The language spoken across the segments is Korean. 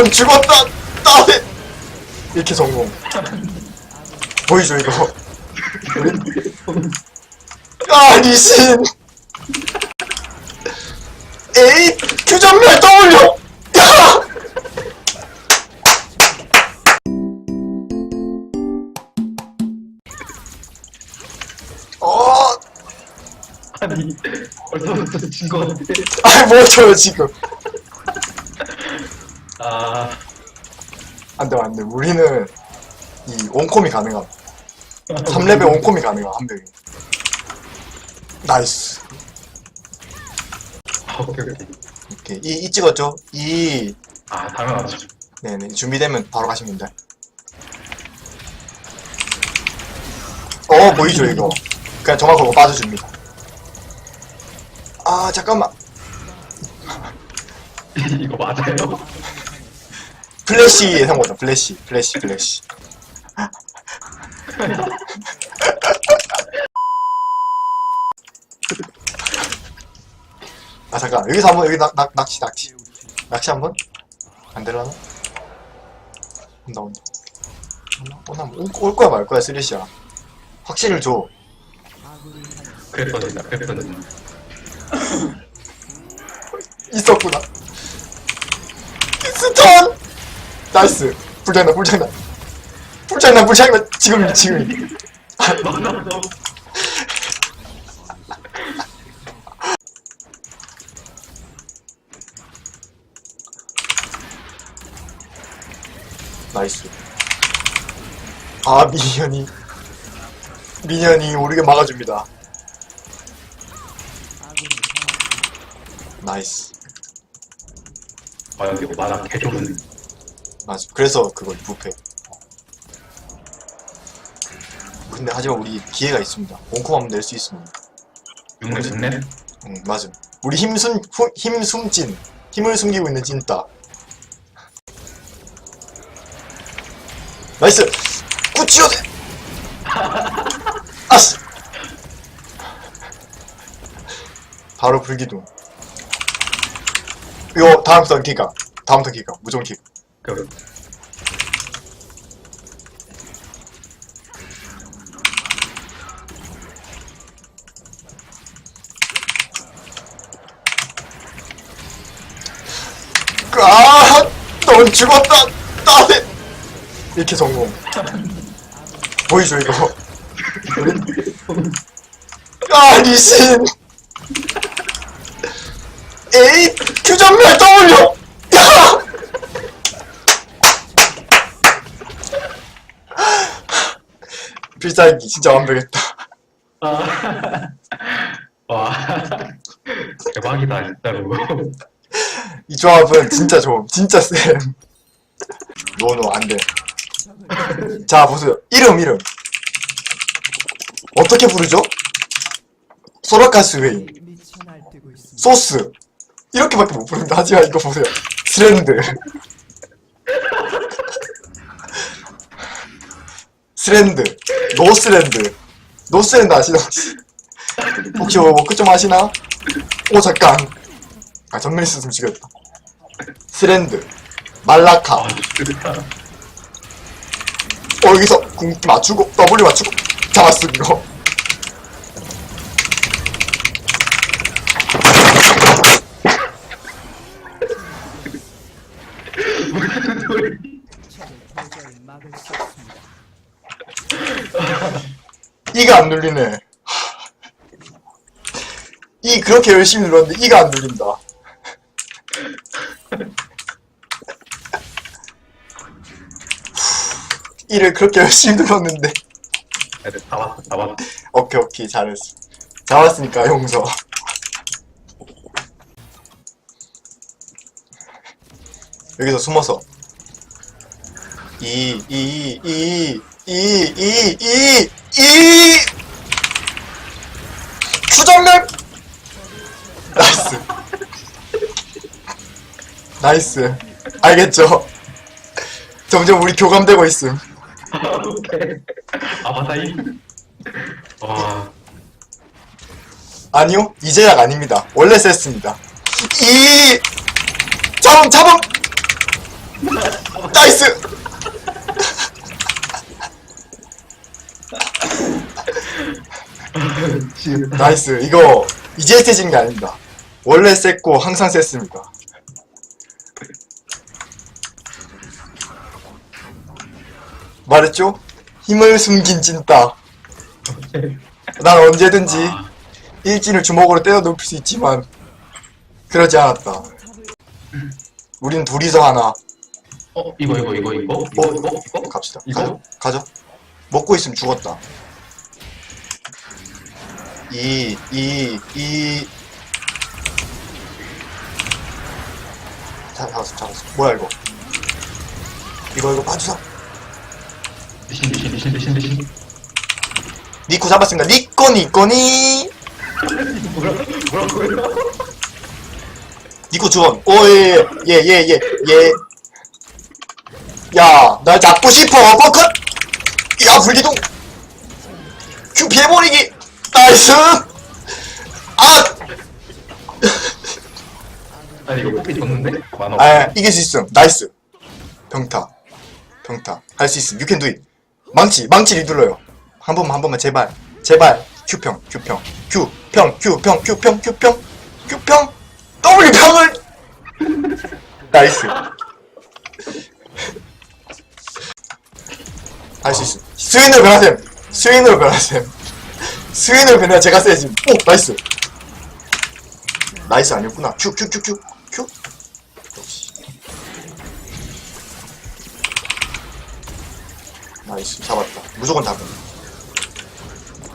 넌 죽었다! 따세! 이렇게 성공. 보이죠, 이거? 아, 리신! 에이! 규정멸 떠올려! 야! 어, 아니 벌써부터 진거 같아. 아, 뭐 쳐요, 지금. 안 돼, 안 돼. 우리는 이 원콤이 가능함. 3레벨 원콤이 가능함, 한 명이. 나이스. 아, 오케이 오케이. 이렇게. 이, 이 찍었죠? 이, 아 당연하죠. 네네. 준비되면 바로 가시면 돼. 어, 보이죠, 이거. 그냥 정확하고 빠져줍니다. 아, 잠깐만. 이거 맞아요? 플래시 예상보다 플래시, 플래시, 플래시. 아 잠깐 여기서 한번 여기 낚, 낚, 낚시 낚시 낚시 한번 안 되려나? 온다 온다 온다 올, 올 거야 말 거야 쓰리시야 확신을 줘 그랬거든요. 그랬거든요. 있었구나 스턴 나이스 불장난 불장난 불장난 불장난 지금 지금 나이스. 아, 미니언이. 미니언이 우리가 막아줍니다. 나이스. 아 여기 마당 개 좋은. 맞아. 그래서 그걸 부패. 근데 하지만 우리 기회가 있습니다. 원콤 하면 낼 수 있습니다. 육내 육내. 응, 맞아. 우리 힘 숨, 후- 힘 숨진. 힘을 숨기고 있는 찐따. 나이스! 꾸치오데! 아씨! 바로 불기둥. 이거 다음 턴 기가. 다음 턴 기가. 무조건 기가. 그 아! 넌 죽었다! 따세! 이렇게 성공. 보이죠, 이거? 아, 리신! 에이! 규정멸 떠올려! 필살기 진짜 완벽했다. 아. 와 대박이다 진짜로. 이 조합은 진짜 좋음. 진짜 쎄. 노노, 안 돼. 자, 보세요. 이름, 이름. 어떻게 부르죠? 소라카스 웨인. 소스. 이렇게밖에 못 부른다. 하지만 이거 보세요. 스랜드. 스랜드. 노스랜드. 노스랜드 아시나? 혹시? 뭐 워크 좀 아시나? 오, 잠깐. 아, 전면 있었으면 죽였다. 스랜드. 말라카. 아. 어, 여기서 궁 맞추고, W 맞추고, 잡았어, 이거. 적을 도저히 막을 수 없습니다. 이가 안 눌리네. 이 그렇게 열심히 눌렀는데 이가 안 눌린다. 이를 그렇게 열심히 눌렀는데 애들 다 왔어 다 왔어. 오케이 오케이 잘했어. 잡았으니까 용서. 여기서 숨어서 이 이 이 이 이 이 이 추정력 나이스 나이스 알겠죠? 점점 우리 교감되고 있음. 아. 아 맞다임. 와 아니요, 이제약 아닙니다. 원래 셌습니다. 이 잡음 잡음 나이스! 나이스. 이거 이제 세진 게 아닙니다. 원래 셌고 항상 셌습니다. 말했죠? 힘을 숨긴 찐따. 난 언제든지 일진을 주먹으로 때려 눕힐 수 있지만 그러지 않았다. 우린 둘이서 하나. 어 이거 이거 이거 이거 어, 이거 이거 이거 갑시다. 이거? 가죠. 먹고 있으면 죽었다. 이, 이, 이. 자, 잡았어, 잡았어. 뭐야, 이거? 이거, 이거 봐주사. 대신 대신 대신 대신 대신 니코 잡았습니다. 니꺼, 니꺼니. 뭐라 뭐라고요? 니코 주원. 오, 예, 예, 예, 예, 예, 예. 야, 날 잡고 싶어. 버컷! 야, 불기둥! 큐 피해버리기! 나이스! 아! 아니 이거 뽑기 졌는데? 만화 아, 이길 수 있음. 나이스. 병타. 병타. 할 수 있음. You can do it. 망치, 망치 리둘러요. 한 번만, 한 번만, 제발. 제발. Q평, Q평. Q평, Q평, Q평, Q평, Q평. W평을! 나이스. 할 수 있음. 스윈으로 변하셈. 스윈으로 변하셈. 스윈으로 변해야 제가 세지. 오, 나이스. 나이스 아니었구나. Q, Q, Q, Q. Q? 역시. 나이스 잡았다 무조건 잡음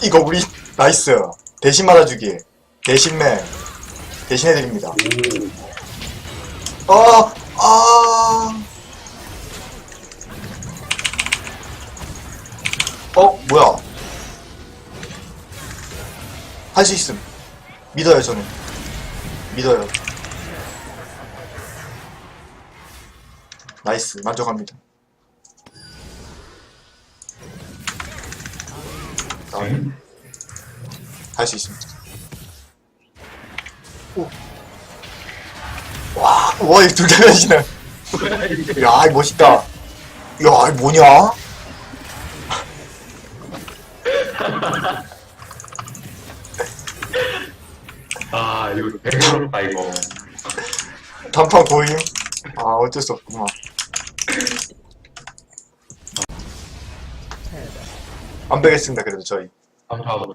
이거 우리 나이스 대신 맞아주기 대신맨 대신해드립니다 아, 아. 어, 뭐야. 할 수 있음. 믿어요, 저는. 믿어요. 나이스, 만족합니다. 응? 할수 있습니다. 오. 와, 와, 이 둘다 변신해. 뭐야 이게 야, 이 멋있다. 야, 이 뭐냐? 아 이거 배부럽다 이거 단판 보임? 아, 어쩔 수 없구만. 안 빼겠습니다, 그래도 저희. 감사하고